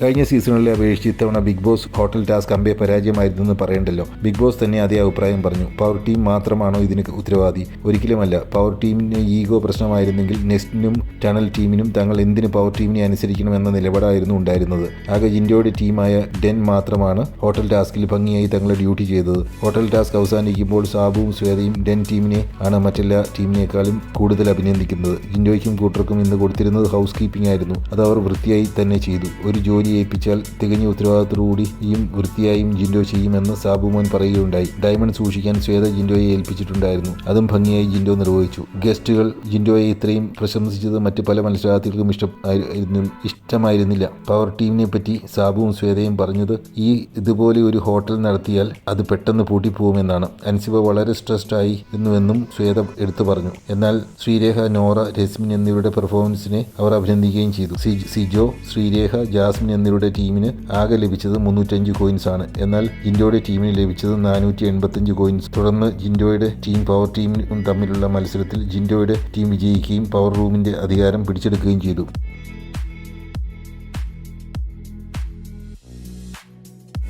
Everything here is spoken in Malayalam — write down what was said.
കഴിഞ്ഞ സീസണിലെ അപേക്ഷിച്ച് ഇത്തവണ ബിഗ് ബോസ് ഹോട്ടൽ ടാസ്ക് അമ്പയെ പരാജയമായിരുന്നെന്ന് പറയണ്ടല്ലോ. ബിഗ് ബോസ് തന്നെ അതേ അഭിപ്രായം പറഞ്ഞു. പവർ ടീം മാത്രമാണോ ഇതിന് ഉത്തരവാദി? ഒരിക്കലുമല്ല. പവർ ടീമിന് ഈഗോ പ്രശ്നമായിരുന്നെങ്കിൽ നെസ്റ്റിനും ടണൽ ടീമിനും തങ്ങൾ എന്തിന് പവർ ടീമിനെ അനുസരിക്കണം എന്ന നിലപാടായിരുന്നു ഉണ്ടായിരുന്നത്. ആകെ ജിൻഡോയുടെ ടീമായ ഡെൻ മാത്രമാണ് ഹോട്ടൽ ടാസ്കിൽ ഭംഗിയായി തങ്ങളെ ഡ്യൂട്ടി ചെയ്തത്. ഹോട്ടൽ ടാസ്ക് അവസാനിക്കുമ്പോൾ സാബുവും ശ്വേതയും ഡെൻ ടീമിനെ ആണ് മറ്റെല്ലാ ടീമിനേക്കാളും കൂടുതൽ അഭിനന്ദിക്കുന്നത്. ജിൻഡോയ്ക്കും കൂട്ടർക്കും ഇന്ന് കൊടുത്തിരുന്നത് ഹൗസ് കീപ്പിംഗ് ആയിരുന്നു. അത് അവർ വൃത്തിയായി തന്നെ ചെയ്തു. ഒരു ജോലി ഏൽപ്പിച്ചാൽ തികഞ്ഞ ഉത്തരവാദിത്തത്തോടുകൂടി ഈയും വൃത്തിയായും ജിൻഡോ ചെയ്യുമെന്ന് സാബുമോൻ പറയുകയുണ്ടായി. ഡയമണ്ട് സൂക്ഷിക്കാൻ ശ്വേത ജിൻഡോയെ ഏൽപ്പിച്ചിട്ടുണ്ടായിരുന്നു. അതും ഭംഗിയായി ജിൻഡോ നിർവഹിച്ചു. ഗസ്റ്റുകൾ ജിൻഡോയെ ഇത്രയും പ്രശംസിച്ചത് മറ്റ് പല മത്സരാർത്ഥികൾക്കും ഇഷ്ടം ഇഷ്ടമായിരുന്നില്ല. പവർ ടീമിനെ പറ്റി സാബുവും ശ്വേതയും പറഞ്ഞത് ഈ ഇതുപോലെ ഒരു ഹോട്ടൽ നടത്തിയാൽ അത് പെട്ടെന്ന് പൂട്ടിപ്പോകുമെന്നാണ് അൻസിബ വളരെ സ്ട്രെസ്ഡ് ആയി എന്നുവെന്നും ശ്വേത എടുത്തു പറഞ്ഞു. എന്നാൽ ശ്രീരേഖ നോറ രസ്മിൻ എന്നിവരുടെ പെർഫോമൻസിനെ അവർ അഭിനന്ദിക്കുകയും ചെയ്തു. സിജോ ശ്രീരേഖ ജാസ്മിൻ എന്നിവരുടെ ടീമിന് ആകെ ലഭിച്ചത് മുന്നൂറ്റഞ്ച് കോയിൻസ് ആണ്. എന്നാൽ ജിൻഡോയുടെ ടീമിന് ലഭിച്ചത് നാനൂറ്റി എൺപത്തഞ്ച് കോയിൻസ് തുടർന്ന് ജിൻഡോയുടെ ടീം പവർ ടീമിനും തമ്മിലുള്ള മത്സരത്തിൽ ജിൻഡോയുടെ ടീം വിജയിക്കുകയും പവർ റൂമിന്റെ അധികാരം പിടിച്ചെടുക്കുകയും ചെയ്തു.